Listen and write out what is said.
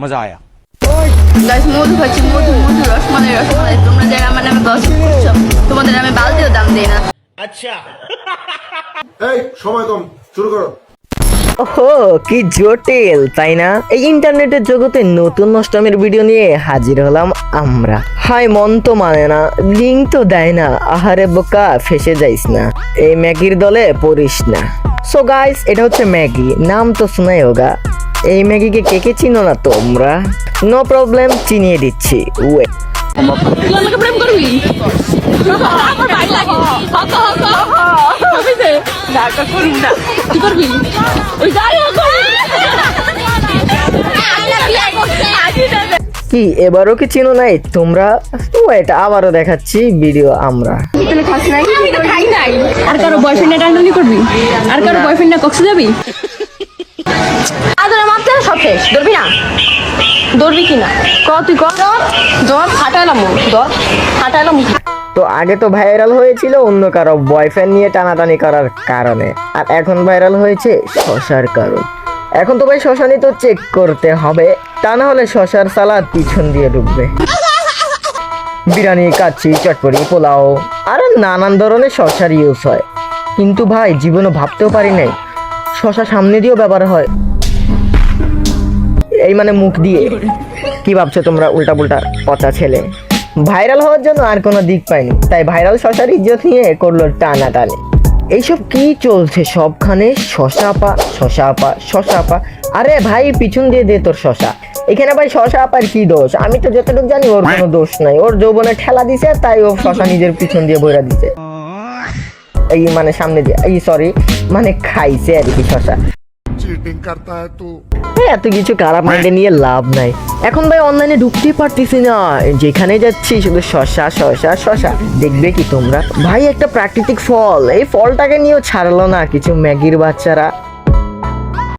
মজা আয়া তোমাদের আমি বালতিও দাম না। আচ্ছা এই সময় কম শুরু করো। ওহো, কি জটিল, তাই না? এই ইন্টারনেটের জগতে নতুন নষ্টমের ভিডিও নিয়ে হাজির হলাম আমরা। হাই মন তো মানে না, লিঙ্ক তো দেয় না, আহারে বোকা, ফেসে যাইস না। এই ম্যাগির দলে পড়িস না। সো গাইস এটা হচ্ছে ম্যাগি, নাম তো শোনাই হোগা। এই ম্যাগিকে কে কে চিনো না তোমরা? নো প্রবলেম চিনিয়ে দিচ্ছি। ওয়ে আমাকে প্রেম করবি? করবি না কি করবি? ওই কি এবারও কি চিনো নাই? তোমরা ওয়েট আবারও দেখাচ্ছি ভিডিও আমরা। আর কারও বয়ফ্রেন্ডে টানাটানি করবি? আর কারও বয়ফ্রেন্ডে কক্সে যাবি? আদরে মারতে সব শেষ। ধরবি না? ধরবি কি না? ক তুই ক। জমা ফাটাইলাম ধর ফাটাইলাম তো আগে তো ভাইরাল হয়েছিল অন্য কারও বয়ফ্রেন্ড নিয়ে টানাটানি করার কারণে। আর এখন ভাইরাল হয়েছে শশার কারণ। এখন তো ভাই শশানি তো চেক করতে হবে। তা না হলে শশার সালাদ পিছন দিয়ে ঢুকবে বিরিয়ানি, কাচ্চি, চটপটি, পোলাও, আরও নানান ধরনের শশার ইউজ হয়। কিন্তু ভাই, জীবনে ভাবতেও পারি নাই। শশা সামনে দিয়েও ব্যবহার হয়। এই মানে মুখ দিয়ে। কি ভাবছ তোমরা উল্টা পুল্টা পচা ছেলে? ভাইরাল হওয়ার জন্য আর কোনো দিক পায়নি তাই ভাইরাল শশার ইজ্জত নিয়ে করল টানাটানি এইসব কি চলছে? সবখানে শশা পা শশা পা শশা পা আরে ভাই পিছন দিয়ে দে তোর শশা। এখানে ভাই শশা আপার কি দোষ? আমি তো যতটুকু জানি ওর কোনো দোষ নাই। ওর যৌবনে ঠেলা দিছে তাই ও শশা নিজের পিছন দিয়ে বইরা দিছে। এই মানে সামনে দিয়ে এই সরি মানে খাইছে আর কি শশা। চিটিং করতা হ্যাঁ এত কিছু খারাপ মাইন্ডে নিয়ে লাভ নাই। এখন ভাই অনলাইনে ঢুকতেই পারতেছি না। যেখানে যাচ্ছি শুধু শশা শশা শশা। দেখবে কি তোমরা? ভাই, একটা প্রাকৃতিক ফল। এই ফলটাকে নিয়েও ছাড়লো না কিছু ম্যাগির বাচ্চারা।